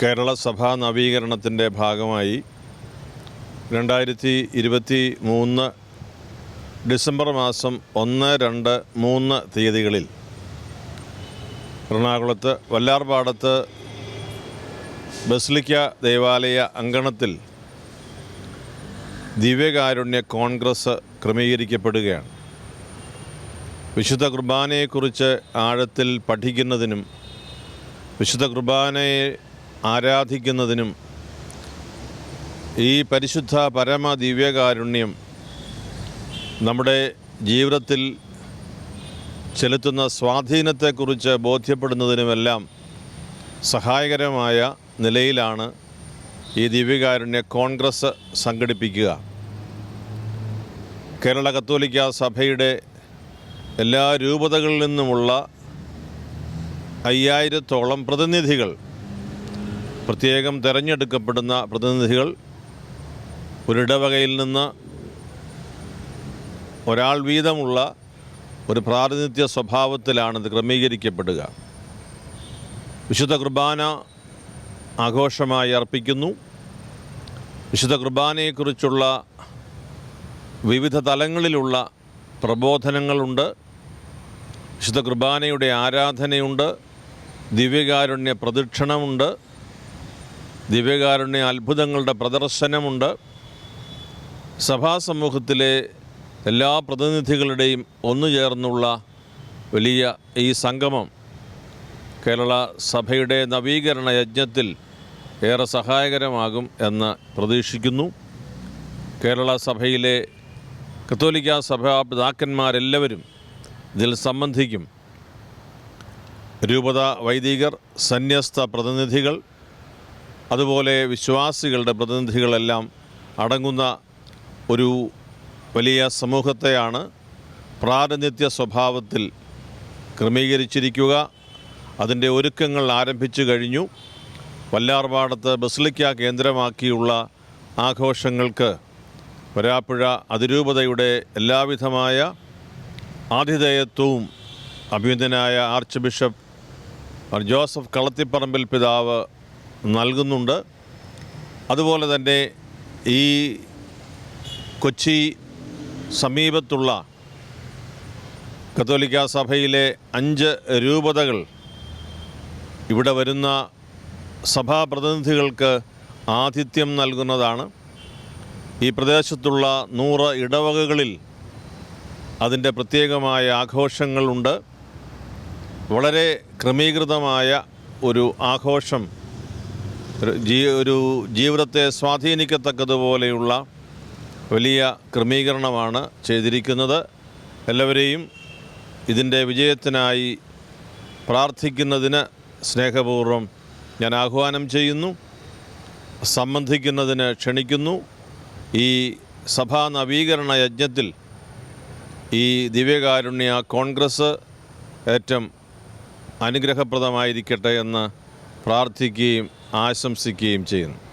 കേരള സഭാ നവീകരണത്തിന്റെ ഭാഗമായി രണ്ടായിരത്തി ഇരുപത്തി മൂന്ന് ഡിസംബർ മാസം ഒന്ന് രണ്ട് മൂന്ന് തീയതികളിൽ എറണാകുളത്ത് വല്ലാർപാടത്ത് ബസ്ലിക്ക ദേവാലയ അങ്കണത്തിൽ ദിവ്യകാരുണ്യ കോൺഗ്രസ് ക്രമീകരിക്കപ്പെടുകയാണ്. വിശുദ്ധ കുർബാനയെക്കുറിച്ച് ആഴത്തിൽ പഠിക്കുന്നതിനും വിശുദ്ധ കുർബാനയെ ആരാധിക്കുന്നതിനും ഈ പരിശുദ്ധ പരമ ദിവ്യകാരുണ്യം നമ്മുടെ ജീവിതത്തിൽ ചെലുത്തുന്ന സ്വാധീനത്തെക്കുറിച്ച് ബോധ്യപ്പെടുന്നതിനുമെല്ലാം സഹായകരമായ നിലയിലാണ് ഈ ദിവ്യകാരുണ്യ കോൺഗ്രസ് സംഘടിപ്പിക്കുക. കേരള കത്തോലിക്ക സഭയുടെ എല്ലാ രൂപതകളിൽ നിന്നുമുള്ള അയ്യായിരത്തോളം പ്രതിനിധികൾ പ്രത്യേകം തിരഞ്ഞെടുക്കപ്പെടുന്ന പ്രതിനിധികൾ ഒരിടവകയിൽ നിന്ന് ഒരാൾ വീതമുള്ള ഒരു പ്രാതിനിധ്യ സ്വഭാവത്തിലാണ് ഇത് ക്രമീകരിക്കപ്പെടുക. വിശുദ്ധ കുർബാന ആഘോഷമായി അർപ്പിക്കുന്നു. വിശുദ്ധ കുർബാനയെക്കുറിച്ചുള്ള വിവിധ തലങ്ങളിലുള്ള പ്രബോധനങ്ങളുണ്ട്. വിശുദ്ധ കുർബാനയുടെ ആരാധനയുണ്ട്. ദിവ്യകാരുണ്യ പ്രദക്ഷിണമുണ്ട്. ദിവ്യകാരുണ്യ അത്ഭുതങ്ങളുടെ പ്രദർശനമുണ്ട്. സഭാ സമൂഹത്തിലെ എല്ലാ പ്രതിനിധികളുടെയും ഒന്നു ചേർന്നുള്ള വലിയ ഈ സംഗമം കേരള സഭയുടെ നവീകരണ യജ്ഞത്തിൽ ഏറെ സഹായകരമാകും എന്ന് പ്രതീക്ഷിക്കുന്നു. കേരള സഭയിലെ കത്തോലിക്ക സഭാ പിതാക്കന്മാരെല്ലാവരും ഇതിൽ സംബന്ധിക്കും. രൂപത വൈദികർ സന്യസ്ത പ്രതിനിധികൾ അതുപോലെ വിശ്വാസികളുടെ പ്രതിനിധികളെല്ലാം അടങ്ങുന്ന ഒരു വലിയ സമൂഹത്തെയാണ് പ്രാതിനിധ്യ സ്വഭാവത്തിൽ ക്രമീകരിച്ചിരിക്കുക. അതിന്റെ ഒരുക്കങ്ങൾ ആരംഭിച്ചു കഴിഞ്ഞു. വല്ലാർപാടത്ത് ബസ്ലിക്ക കേന്ദ്രമാക്കിയുള്ള ആഘോഷങ്ങൾക്ക് വരാപ്പുഴ അതിരൂപതയുടെ എല്ലാവിധമായ ആതിഥേയത്വവും അഭിനന്ദനായ ആർച്ച് ബിഷപ്പ് ജോസഫ് കളത്തിപ്പറമ്പിൽ പിതാവ് നൽകുന്നുണ്ട്. അതുപോലെ തന്നെ ഈ കൊച്ചി സമീപത്തുള്ള കത്തോലിക്ക സഭയിലെ അഞ്ച് രൂപതകൾ ഇവിടെ വരുന്ന സഭാപ്രതിനിധികൾക്ക് ആതിഥ്യം നൽകുന്നതാണ്. ഈ പ്രദേശത്തുള്ള നൂറ് ഇടവകകളിൽ അതിന്റെ പ്രത്യേകമായ ആഘോഷങ്ങളുണ്ട്. വളരെ ക്രമീകൃതമായ ഒരു ആഘോഷം ജീ ഒരു ജീവിതത്തെ സ്വാധീനിക്കത്തക്കതുപോലെയുള്ള വലിയ ക്രമീകരണമാണ് ചെയ്തിരിക്കുന്നത്. എല്ലാവരെയും ഇതിന്റെ വിജയത്തിനായി പ്രാർത്ഥിക്കുന്നതിന് സ്നേഹപൂർവം ഞാൻ ആഹ്വാനം ചെയ്യുന്നു. സംബന്ധിക്കുന്നതിന് ക്ഷണിക്കുന്നു. ഈ സഭാ നവീകരണ യജ്ഞത്തിൽ ഈ ദിവ്യകാരുണ്യ കോൺഗ്രസ് ഏറ്റവും അനുഗ്രഹപ്രദമായിരിക്കട്ടെ എന്ന് പ്രാർത്ഥിക്കുകയും ആശംസിക്കുകയും ചെയ്യുന്നു.